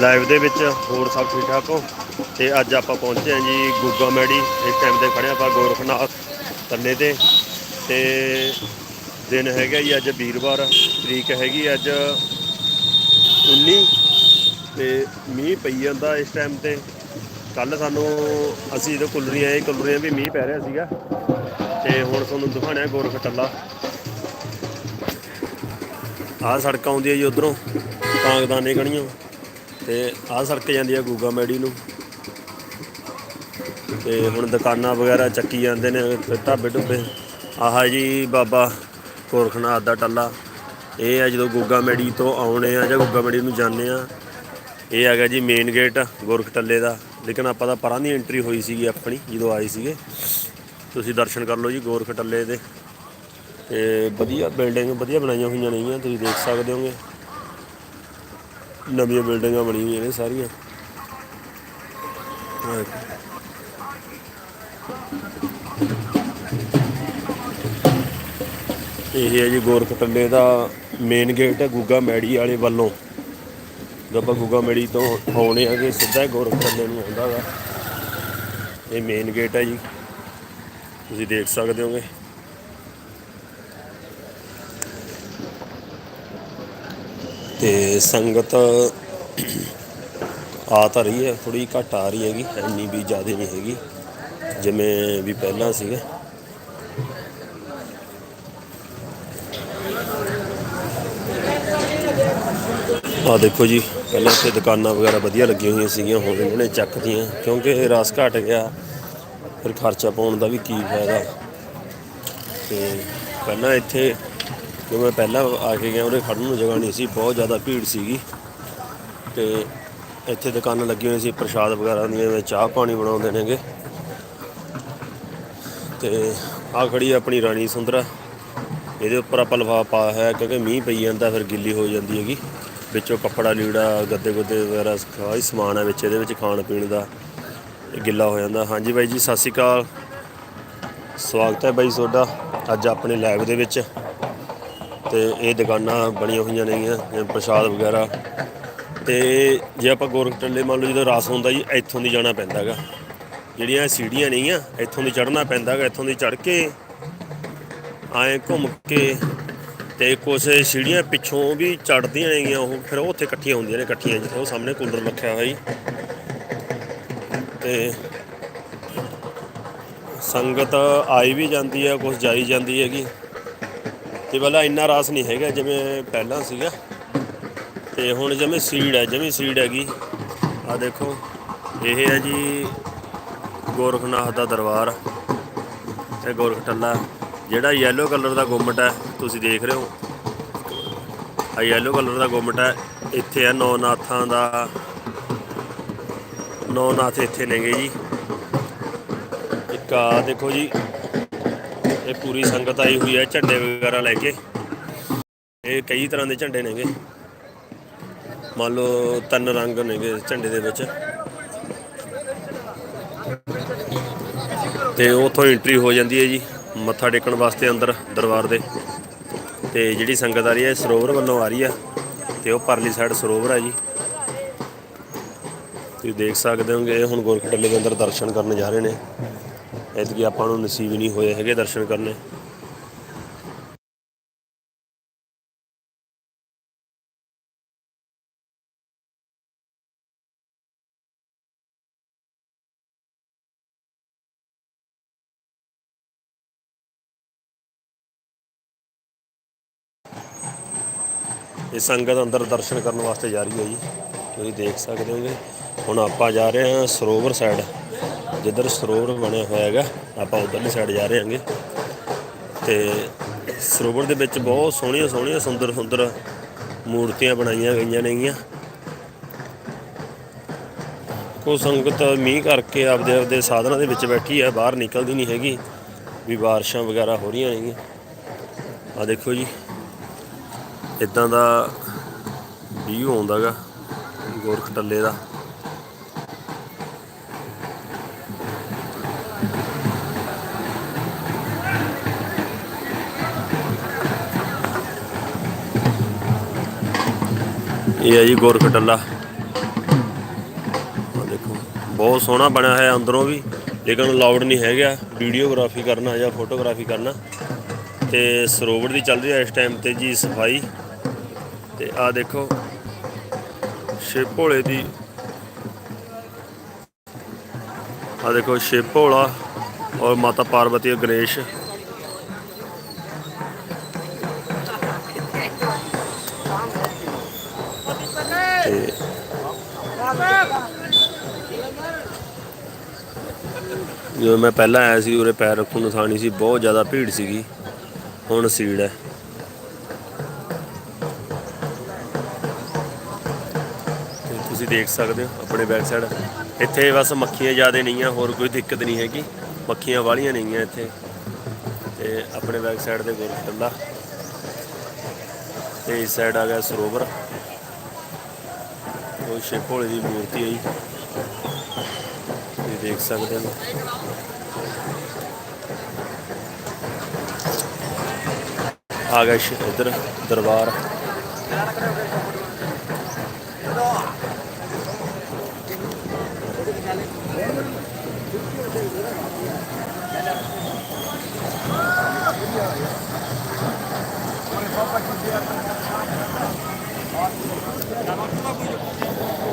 Live ਦੇ ਵਿੱਚ ਹੋਰ ਸਭ ਠੀਕ ਠਾਕ ਹੋ? ਤੇ ਅੱਜ ਆਪਾਂ ਪਹੁੰਚੇ ਹਾਂ ਜੀ ਗੁੱਗਾ ਮੈੜੀ। ਇਸ ਟਾਈਮ ਤੇ ਖੜੇ ਆਪਾਂ ਗੋਰਖਨਾਥ ਤੰਨੇ ਤੇ। ਤੇ ਦਿਨ ਹੈਗਾ ਜੀ ਅੱਜ ਵੀਰਵਾਰ, ਤਰੀਕ ਹੈਗੀ ਅੱਜ 19 ਤੇ ਮੀਂਹ ਪਈ ਜਾਂਦਾ ਇਸ ਟਾਈਮ ਤੇ। ਕੱਲ ਸਾਨੂੰ, ਅਸੀਂ ਜਦੋਂ ਕੁੱਲਰੀਆਂ ਆਏ ਕੁੱਲਰੀਆਂ ਵੀ ਮੀਂਹ ਪੈ ਰਿਹਾ ਸੀਗਾ। ਤੇ ਹੁਣ ਤੁਹਾਨੂੰ ਦਿਖਾਣਿਆ ਗੋਰਖ ਟੱਲਾ। ਆਹ ਸੜਕ ਆਉਂਦੀ ਹੈ ਜੀ ਉਧਰੋਂ, ਕਾਂਗਦਾਨੇ ਕਣੀਆਂ। ਤੇ ਆਹ ਸੜਕ ਜਾਂਦੀ ਆ ਗੂਗਾ ਮੈੜੀ ਨੂੰ। ਤੇ ਹੁਣ ਦੁਕਾਨਾਂ ਵਗੈਰਾ ਚੱਕੀ ਜਾਂਦੇ ਨੇ ਢਾਬੇ ਢੁੱਬੇ। ਆਹ ਜੀ ਬਾਬਾ ਗੋਰਖਨਾਥ ਦਾ ਟੱਲਾ। ਇਹ ਆ ਜਦੋਂ ਗੂਗਾ ਮੈੜੀ ਤੋਂ ਆਉਣੇ ਆ ਜਾਂ ਗੂਗਾ ਮੈੜੀ ਨੂੰ ਜਾਂਦੇ ਆ, ਇਹ ਹੈਗਾ ਜੀ ਮੇਨ ਗੇਟ ਗੋਰਖ ਟੱਲੇ ਦਾ। ਲੇਕਿਨ ਆਪਾਂ ਤਾਂ ਪਰਾਂ ਦੀ ਐਂਟਰੀ ਹੋਈ ਸੀਗੀ ਆਪਣੀ, ਜਦੋਂ ਆਏ ਸੀਗੇ। ਤੁਸੀਂ ਦਰਸ਼ਨ ਕਰ ਲਓ ਜੀ ਗੋਰਖ ਟੱਲੇ ਦੇ। ਤੇ ਵਧੀਆ ਬਿਲਡਿੰਗ ਵਧੀਆ ਬਣਾਈਆਂ ਹੋਈਆਂ ਨੇਗੀਆਂ, ਤੁਸੀਂ ਦੇਖ ਸਕਦੇ ਹੋਗੇ। ਨਵੀਆਂ ਬਿਲਡਿੰਗਾਂ ਬਣੀਆਂ ਹੋਈਆਂ ਨੇ ਸਾਰੀਆਂ। ਇਹ ਹੈ ਜੀ ਗੋਰਖ ਦਾ ਮੇਨ ਗੇਟ ਹੈ ਗੁੱਗਾ ਮੈੜੀ ਵਾਲੇ ਵੱਲੋਂ। ਜਦੋਂ ਆਪਾਂ ਗੁੱਗਾ ਮੈੜੀ ਤੋਂ ਆਉਣੇ ਆ ਕਿ ਸਿੱਧਾ ਹੀ ਨੂੰ ਆਉਂਦਾ ਵਾ। ਇਹ ਮੇਨ ਗੇਟ ਹੈ ਜੀ। ਤੁਸੀਂ ਦੇਖ ਸਕਦੇ ਹੋਗੇ। ਤੇ ਸੰਗਤ ਆ ਤਾਂ ਰਹੀ ਹੈ ਥੋੜੀ ਘੱਟ ਆ ਰਹੀ ਹੈਗੀ, ਇੰਨੀ ਵੀ ਜ਼ਿਆਦਾ ਨਹੀਂ ਹੈਗੀ, ਜਿਵੇਂ ਵੀ ਪਹਿਲਾਂ ਸੀਗਾ। ਆ ਦੇਖੋ ਜੀ, ਪਹਿਲਾਂ ਇੱਥੇ ਦੁਕਾਨਾਂ ਵਗੈਰਾ ਵਧੀਆ ਲੱਗੀਆਂ ਹੋਈਆਂ ਸੀਗੀਆਂ, ਹੁਣ ਇਹਨਾਂ ਨੇ ਚੱਕਦੀਆਂ ਕਿਉਂਕਿ ਰਸ ਘਟ ਗਿਆ, ਫਿਰ ਖਰਚਾ ਪਾਉਣ ਦਾ ਵੀ ਕੀ ਫਾਇਦਾ। ਤੇ ਪਹਿਲਾਂ ਇੱਥੇ ਜਦੋਂ ਮੈਂ ਪਹਿਲਾਂ ਆ ਕੇ ਗਿਆ ਉਹਦੇ ਖੜਨ ਨੂੰ ਜਗ੍ਹਾ ਨਹੀਂ ਸੀ, ਬਹੁਤ ਜ਼ਿਆਦਾ ਭੀੜ ਸੀਗੀ। ਤੇ ਇੱਥੇ ਦੁਕਾਨਾਂ ਲੱਗੀਆਂ ਹੋਈਆਂ ਸੀ ਪ੍ਰਸ਼ਾਦ ਵਗੈਰਾ ਦੀਆਂ ਜਿਵੇਂ ਚਾਹ ਪਾਣੀ ਬਣਾਉਂਦੇ ਨੇਗੇ ਤੇ ਆ ਖੜੀ ਆਪਣੀ ਰਾਣੀ ਸੁੰਦਰਾ। ਇਹਦੇ ਉੱਪਰ ਆਪਾਂ ਲਿਫਾਫਾ ਪਾਇਆ ਹੈ, ਕਿਉਂਕਿ ਮੀਂਹ ਪਈ ਜਾਂਦਾ, ਫਿਰ ਗਿੱਲੀ ਹੋ ਜਾਂਦੀ ਹੈਗੀ। ਵਿੱਚੋਂ ਕੱਪੜਾ ਲੀੜਾ, ਗੱਦੇ ਗੁੱਦੇ ਵਗੈਰਾ ਕਾਫੀ ਸਮਾਨ ਹੈ ਵਿੱਚ, ਇਹਦੇ ਵਿੱਚ ਖਾਣ ਪੀਣ ਦਾ ਗਿੱਲਾ ਹੋ ਜਾਂਦਾ। ਹਾਂਜੀ ਬਾਈ ਜੀ, ਸਤਿ ਸ਼੍ਰੀ ਅਕਾਲ। ਸਵਾਗਤ ਹੈ ਬਾਈ ਤੁਹਾਡਾ, ਅੱਜ ਆਪਣੇ ਲਾਈਵ ਦੇ ਵਿੱਚ। ਤੇ ਇਹ ਦੁਕਾਨਾਂ ਬਣੀਆਂ ਹੋਈਆਂ ਨੇਗੀਆਂ, ਜਿਵੇਂ ਪ੍ਰਸ਼ਾਦ ਵਗੈਰਾ। ਤੇ ਜੇ ਆਪਾਂ ਗੋਰਖ ਟੱਲੇ ਮੰਨ ਲਓ ਜਦੋਂ ਰਸ ਹੁੰਦਾ ਜੀ, ਇੱਥੋਂ ਦੀ ਜਾਣਾ ਪੈਂਦਾ ਹੈਗਾ ਜਿਹੜੀਆਂ ਇਹ ਸੀੜੀਆਂ ਨੇਗੀਆਂ, ਇੱਥੋਂ ਦੀ ਚੜ੍ਹਨਾ ਪੈਂਦਾ ਹੈਗਾ ਇੱਥੋਂ ਦੀ ਚੜ੍ਹ ਕੇ ਆਏ ਘੁੰਮ ਕੇ ਤੇ ਕੁਝ ਸੀੜੀਆਂ ਪਿੱਛੋਂ ਵੀ ਚੜਦੀਆਂ ਨੇਗੀਆਂ, ਉਹ ਫਿਰ ਉਹ ਉੱਥੇ ਇਕੱਠੀਆਂ ਹੁੰਦੀਆਂ ਨੇ, ਇਕੱਠੀਆਂ ਜਿੱਥੇ ਉਹ ਸਾਹਮਣੇ ਕੂਲਰ ਰੱਖਿਆ ਹੋਇਆ ਜੀ। ਤੇ ਸੰਗਤ ਆਈ ਵੀ ਜਾਂਦੀ ਹੈ ਕੁਝ ਜਾਈ ਜਾਂਦੀ ਹੈਗੀ। ਤੇ ਪਹਿਲਾਂ ਇੰਨਾ ਰਾਸ ਨਹੀਂ ਹੈਗਾ ਜਿਵੇਂ ਪਹਿਲਾਂ ਸੀਗਾ। ਤੇ ਹੁਣ ਜਿਵੇਂ ਸੀੜ ਹੈ, ਜਿਵੇਂ ਸੀੜ ਹੈਗੀ ਆ ਦੇਖੋ, ਇਹ ਹੈ ਜੀ ਗੋਰਖਨਾਥ ਦਾ ਦਰਬਾਰ ਤੇ ਗੋਰਖ ਟੱਲਾ, ਜਿਹੜਾ ਯੈਲੋ ਕਲਰ ਦਾ ਗੁੰਮਟ ਹੈ, ਤੁਸੀਂ ਦੇਖ ਰਹੇ ਹੋ। ਆ ਯੈਲੋ ਕਲਰ ਦਾ ਗੁੰਮਟ ਹੈ, ਇੱਥੇ ਹੈ ਨੌ ਨਾਥਾਂ ਦਾ ਨੌ ਨਾਥ ਇੱਥੇ ਨੇਗੇ ਜੀ। ਇੱਕ ਆ ਦੇਖੋ ਜੀ ਇਹ ਪੂਰੀ ਸੰਗਤ ਆਈ ਹੋਈ ਹੈ ਝੰਡੇ ਵਗੈਰਾ ਲੈ ਕੇ। ਇਹ ਕਈ ਤਰ੍ਹਾਂ ਦੇ ਝੰਡੇ ਨੇਗੇ। ਮੰਨ ਲਓ ਤਿੰਨ ਰੰਗ ਨੇਗੇ ਝੰਡੇ ਦੇ ਵਿੱਚ। ਤੇ ਉੱਥੋਂ ਐਂਟਰੀ ਹੋ ਜਾਂਦੀ ਹੈ ਜੀ, ਮੱਥਾ ਟੇਕਣ ਵਾਸਤੇ ਅੰਦਰ ਦਰਬਾਰ ਦੇ। ਤੇ ਜਿਹੜੀ ਸੰਗਤ ਆ ਰਹੀ ਹੈ ਸਰੋਵਰ ਵੱਲੋਂ ਆ ਰਹੀ ਆ ਤੇ ਉਹ ਪਰਲੀ ਸਾਈਡ ਸਰੋਵਰ ਆ ਜੀ। ਤੁਸੀਂ ਦੇਖ ਸਕਦੇ ਹੋਗੇ, ਇਹ ਹੁਣ ਗੋਰਖ ਟੱਲੇ ਦੇ ਅੰਦਰ ਦਰਸ਼ਨ ਕਰਨ ਜਾ ਰਹੇ ਨੇ। ਐਤਕੀ ਆਪਾਂ ਨੂੰ ਨਸੀਬ ਨਹੀਂ ਹੋਏ ਹੈਗੇ ਦਰਸ਼ਨ ਕਰਨੇ। ਇਹ ਸੰਗਤ ਅੰਦਰ ਦਰਸ਼ਨ ਕਰਨ ਵਾਸਤੇ ਜਾ ਰਹੀ ਹੈ ਜੀ। ਤੁਸੀਂ ਦੇਖ ਸਕਦੇ ਹੋਗੇ। ਹੁਣ ਆਪਾਂ ਜਾ ਰਹੇ ਹਾਂ ਸਰੋਵਰ ਸਾਈਡ ਜਿੱਧਰ ਸਰੋਵਰ ਬਣਿਆ ਹੋਇਆ ਹੈਗਾ, ਆਪਾਂ ਉਧਰਲੀ ਸਾਈਡ ਜਾ ਰਹੇ ਹਾਂਗੇ। ਤੇ ਸਰੋਵਰ ਦੇ ਵਿੱਚ ਬਹੁਤ ਸੋਹਣੀਆਂ ਸੋਹਣੀਆਂ, ਸੁੰਦਰ ਸੁੰਦਰ ਮੂਰਤੀਆਂ ਬਣਾਈਆਂ ਗਈਆਂ ਨੇਗੀਆਂ। ਕੋ ਸੰਗਤ ਮੀਂਹ ਕਰਕੇ ਆਪਦੇ ਆਪਦੇ ਸਾਧਨਾਂ ਦੇ ਵਿੱਚ ਬੈਠੀ ਹੈ, ਬਾਹਰ ਨਿਕਲਦੀ ਨਹੀਂ ਹੈਗੀ, ਵੀ ਬਾਰਿਸ਼ਾਂ ਵਗੈਰਾ ਹੋ ਰਹੀਆਂ ਨੇਗੀਆਂ। ਆ ਦੇਖੋ ਜੀ, ਇਦਾਂ ਦਾ ਵੀਊ ਆਉਂਦਾਗਾ ਗੋਰਖ ਟੱਲੇ ਦਾ। ਇਹ ਹੈ ਜੀ ਗੋਰਖ ਟੱਲਾ ਦੇਖੋ, ਬਹੁਤ ਸੋਹਣਾ ਬਣਿਆ ਹੋਇਆ ਅੰਦਰੋਂ ਵੀ। ਲੇਕਿਨ ਅਲਾਉਡ ਨਹੀਂ ਹੈਗਾ ਵੀਡੀਓਗ੍ਰਾਫੀ ਕਰਨਾ ਜਾਂ ਫੋਟੋਗ੍ਰਾਫੀ ਕਰਨਾ। ਤੇ ਸਰੋਵਰ ਦੀ ਚੱਲ ਰਹੀ ਹੈ ਇਸ ਟਾਈਮ ਤੇ ਜੀ ਸਫ਼ਾਈ। ਤੇ ਆ ਦੇਖੋ ਸ਼ਿਵ ਭੋਲੇ ਦੀ। ਆ ਦੇਖੋ ਸ਼ਿਵ ਭੋਲਾ ਔਰ ਮਾਤਾ ਪਾਰਵਤੀ ਔਰ ਗਣੇਸ਼। ਤੇ ਜਦੋਂ ਮੈਂ ਪਹਿਲਾਂ ਆਇਆ ਸੀ, ਉਰੇ ਪੈਰ ਰੱਖਣ ਨੂੰ ਥਾਂ ਸੀ, ਬਹੁਤ ਜ਼ਿਆਦਾ ਭੀੜ ਸੀਗੀ। ਹੁਣ ਸੀੜ ਹੈ। ਤੇ ਤੁਸੀਂ ਦੇਖ ਸਕਦੇ ਹੋ, ਆਪਣੇ ਬੈਕ ਸਾਈਡ ਇੱਥੇ ਬਸ ਮੱਖੀਆਂ ਜ਼ਿਆਦਾ ਨਹੀਂ ਆ ਹੋਰ ਕੋਈ ਦਿੱਕਤ ਨਹੀਂ ਹੈਗੀ। ਮੱਖੀਆਂ ਵਾਲੀਆਂ ਨਹੀਂ ਆ ਇੱਥੇ। ਤੇ ਆਪਣੇ ਬੈਕ ਸਾਈਡ ਤੇ ਗੁਰਦੁਆਰਾ ਤੇ ਇਸ ਸਾਈਡ ਆ ਗਿਆ ਸਰੋਵਰ। ਉਹ ਸ਼ਿਵ ਭੋਲੇ ਦੀ ਮੂਰਤੀ ਹੈ ਜੀ ਤੁਸੀਂ ਦੇਖ ਸਕਦੇ ਹੋ ਆ ਗਿਆ ਇਧਰ ਦਰਬਾਰ